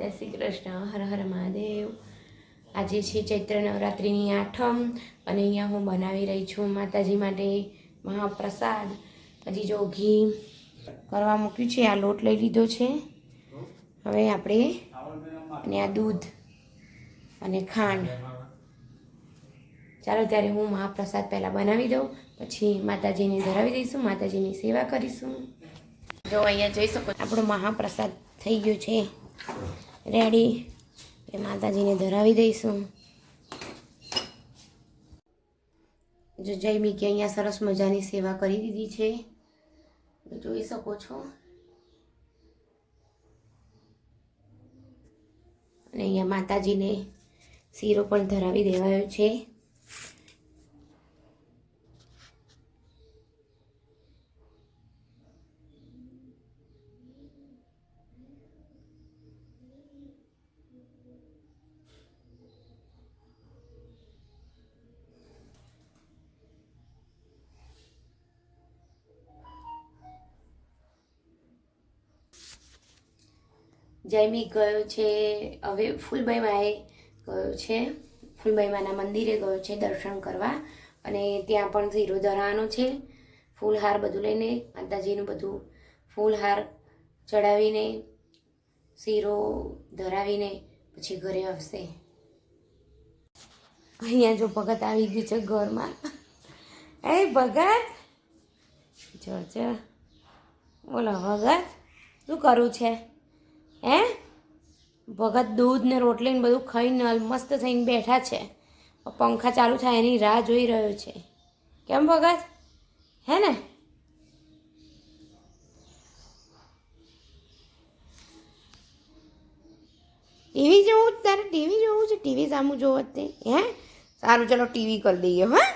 જય શ્રી કૃષ્ણ, હર હર મહાદેવ. આજે છે ચૈત્ર નવરાત્રિની આઠમ અને અહીંયા હું બનાવી રહી છું માતાજી માટે મહાપ્રસાદ. હજી જો ઘી કરવા મૂક્યું છે, આ લોટ લઈ લીધો છે. હવે આપણે અને આ દૂધ અને ખાંડ. ચાલો ત્યારે હું મહાપ્રસાદ પહેલાં બનાવી દઉં, પછી માતાજીને ધરાવી દઈશું, માતાજીની સેવા કરીશું. જો અહીંયા જોઈ શકો આપણો મહાપ્રસાદ થઈ ગયો છે. રેડી. એ માતાજીને ધરાવી દઈશું. જો જય કે અહીંયા સરસ મજાની સેવા કરી દીધી છે. જોઈ શકો છો. અને અહીંયા માતાજીને શીરો પણ ધરાવી દેવાયો છે. જયમી ગયો છે, હવે ફૂલબાઈમાએ ગયો છે, ફૂલબાઈમાના મંદિરે ગયો છે દર્શન કરવા અને ત્યાં પણ ઝીરો ધરાવાનો છે. ફૂલહાર બધું લઈને માતાજીનું બધું ફૂલહાર ચડાવીને શીરો ધરાવીને પછી ઘરે આવશે. અહીંયા જો ભગત આવી ગયું છે ઘરમાં. એ ભગત! જો બોલો ભગત, શું કરવું છે? હે? ભગત દૂધ ને રોટલી ને બધું ખાઈને મસ્ત થઈને બેઠા છે. પંખા ચાલુ થાય એની રાહ જોઈ રહ્યો છે. કેમ ભગત? હે ને? ટીવી જોવું છે તારે? ટીવી જોવું છે? ટીવી સામું જોવો તે. હે? સારું, ચલો ટીવી કરી દઈએ, હા.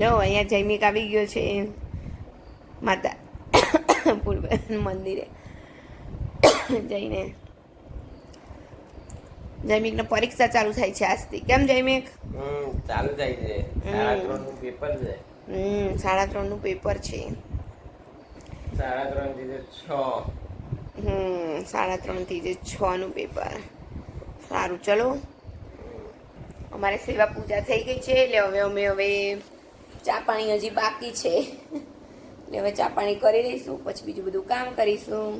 જો, અહીંયા જૈમિક આવી ગયો છે. માતા પૂર્વ મંદિરે. જઈને. જૈમિકને પરીક્ષા ચાલુ થાય છે આજથી. કેમ હમ ચાલુ થાય છે. સાડા ત્રણનું પેપર છે. હમ સાડા ત્રણનું પેપર છે. સાડા ત્રણથી છ. હમ સાડા ત્રણથી જે છનું પેપર. સારું ચલો. અમારે સેવા પૂજા થઈ ગઈ છે એટલે હવે અમે હવે ચા પાણી હજી બાકી છે. એટલે હવે ચા પાણી કરી લઈશું પછી બીજું બધું કામ કરીશું.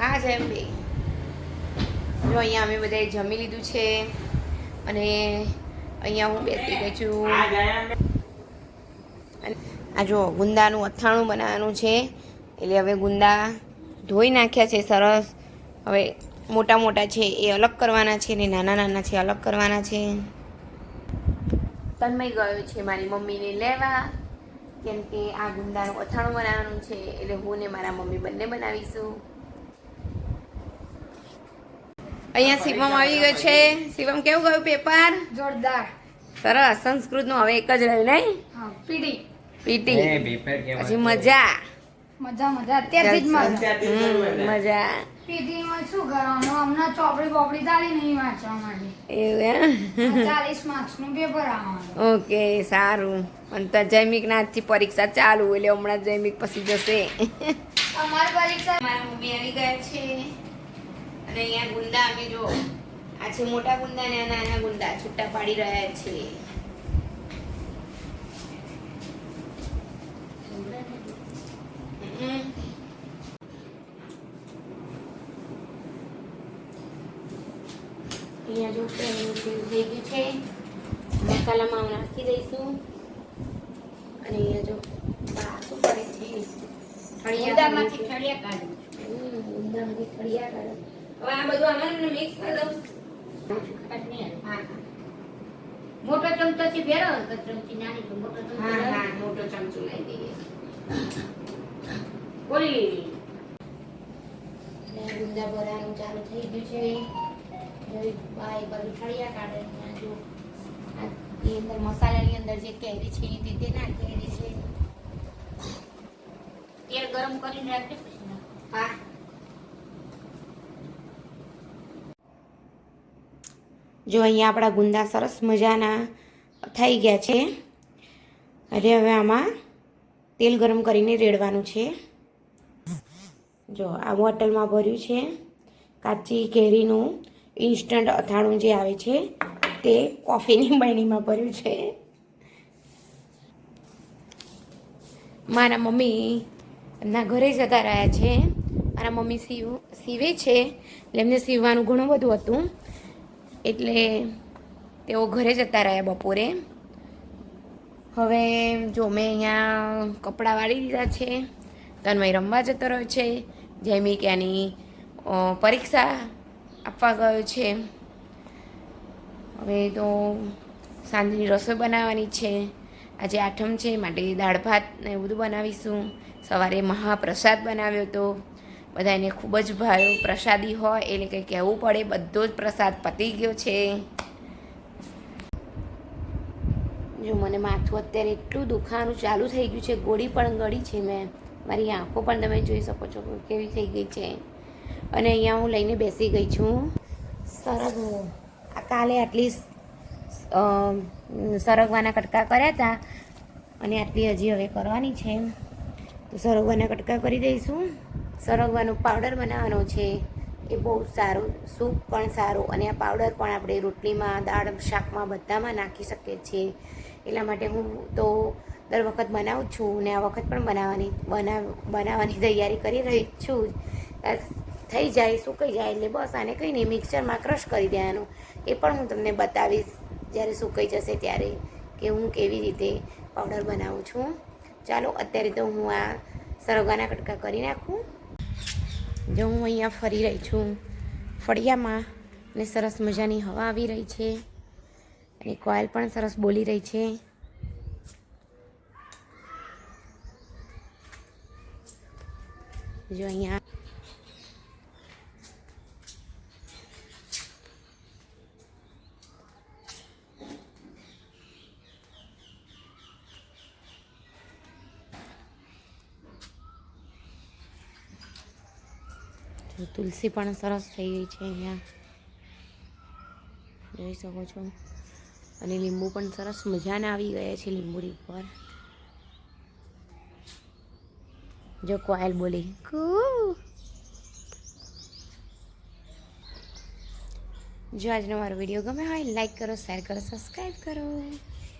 હા જેમ બે. જો અહીંયા અમે બધાએ જમી લીધું છે અને અહીંયા હું બેસી ગઈ છું. આ જો ગુંદાનું અથાણું બનાવવાનું છે. એટલે હવે ગુંદા ધોઈ નાખ્યા છે સરસ. હવે મોટા મોટા છે એ અલગ કરવાના છે ને નાના નાના છે અલગ કરવાના છે. તન્મય ગયો છે મારી મમ્મીને લેવા. કેમ કે આ ગુંદાનું અથાણું બનાવવાનું છે એટલે હું ને મારા મમ્મી બંને બનાવીશું. અહીંયા શિવમ આવી ગયો છે. શિવમ કેવું ગયું પેપર? જોરદાર. સરસ. સંસ્કૃતનું હવે એક જ રહ્યું નહીં? પીટી. પીટી. એ પેપર કેમ પછી મજા. મજા મજા. અત્યારથી જ મજા. મજા. પીટીમાં શું કરવાનું? હમણાં ચોપડી બોપડી તારી નહીં વાંચવા માટે. એવું ચાલીસ માર્ક્સ પેપર આવવાનું. ઓકે સારું. અને તો જૈમિક આજથી પરીક્ષા ચાલુ એટલે હમણાં જૈમિક પછી જશે. અમારી પરીક્ષા મારા મમ્મી આવી ગયા છે. અને અહીંયા ગુંદા અમે જો આ છે મોટા ગુંદા ને આ નાના ગુંદા છૂટા પાડી રહ્યા છે. અહીંયા જો થઈ ગયું છે મસાલામાં હું નાખી દઈશું અને અહીંયા જો શું કરે છે ઠળિયા ઠળિયા કાઢું ઠળિયા કાઢો. હવે આ બધું આમાં મિક્સ કરી દઉં. હા મોટો ચમચો થી ભેરો ચમચી નાની તો મોટો ચમચો હા હા મોટો ચમચો લઈ દઈએ ગુંદા ભરાનું ચાલુ થઈ ગયું છે. જોઈ બા એ બધું ઠળિયા કાઢે અહીંયા જો એ અંદર મસાલાની અંદર જે કેરી છે એ નાખેલી છે. તેલ ગરમ કરીને રાખજે પછી હા. જો અહીંયા આપણા ગુંદા સરસ મજાના થઈ ગયા છે. એટલે હવે આમાં તેલ ગરમ કરીને રેડવાનું છે. જો આ બોટલમાં ભર્યું છે. કાચી કેરીનું ઇન્સ્ટન્ટ અથાણું જે આવે છે તે કોફીની બરણીમાં ભર્યું છે. મારા મમ્મી એમના ઘરે જતા રહ્યા છે. મારા મમ્મી સીવ, સીવે છે. એટલે એમને સીવવાનું ઘણું બધું હતું. એટલે તેઓ ઘરે જતા રહ્યા બપોરે. હવે જો મેં અહીંયા કપડાં વાળી દીધા છે, તન્મય રમવા જતો રહ્યો છે જેમી કે આની પરીક્ષા આપવા ગયો છે. હવે તો સાંજની રસોઈ બનાવવાની છે. આજે આઠમ છે, માટે દાળ ભાત ને એવું બધું બનાવીશું. સવારે મહાપ્રસાદ બનાવ્યો હતો. બધાને ખૂબ જ ભાવ્યો પ્રસાદી હોય, એટલે કંઈ કહેવું પડે, બધો જ પ્રસાદ પતી ગયો છે. જો મને માથું અત્યારે એટલું દુખાવાનું ચાલુ થઈ ગયું છે, ગોળી પણ ગળી છે મેં. મારી આંખો પણ તમે જોઈ શકો છો કેવી થઈ ગઈ છે. અને અહીંયા હું લઈને બેસી ગઈ છું. સરગ આ કાલે આટલી સરગવાના કટકા કર્યા હતા અને આટલી હજી હવે કરવાની છે. તો સરગવાના કટકા કરી દઈશું. સરગવાનો પાવડર બનાવવાનો છે. એ બહુ સારો, સૂપ પણ સારો અને આ પાવડર પણ આપણે રોટલીમાં, દાળ, શાકમાં બધામાં નાખી શકીએ છીએ. એટલા માટે હું તો દર વખત બનાવું છું ને આ વખત પણ બનાવવાની, બનાવ, બનાવવાની તૈયારી કરી રહી છું. થઈ જાય, સુકાઈ જાય એટલે બસ આને કંઈ નહીં, મિક્સરમાં ક્રશ કરી દેવાનું. એ પણ હું તમને બતાવીશ જ્યારે સુકાઈ જશે ત્યારે કે હું કેવી રીતે પાવડર બનાવું છું. ચાલો, અત્યારે તો હું આ સરગવાના કટકા કરી નાખું. જો હું અહીંયા ફરી રહી છું, ફળિયામાં, ને સરસ મજાની હવા આવી રહી છે, અને કોયલ પણ સરસ બોલી રહી છે. જો અહીંયા તુલસી પણ સરસ થઈ ગઈ છે અહીંયા. જોઈ શકો છો. અને લીંબુ પણ સરસ મજાના આવી ગયા છે લીંબુડી ઉપર. જો કોયલ બોલી જો આજનો મારો વીડિયો ગમે હોય, લાઈક કરો, શેર કરો, સબસ્ક્રાઈબ કરો.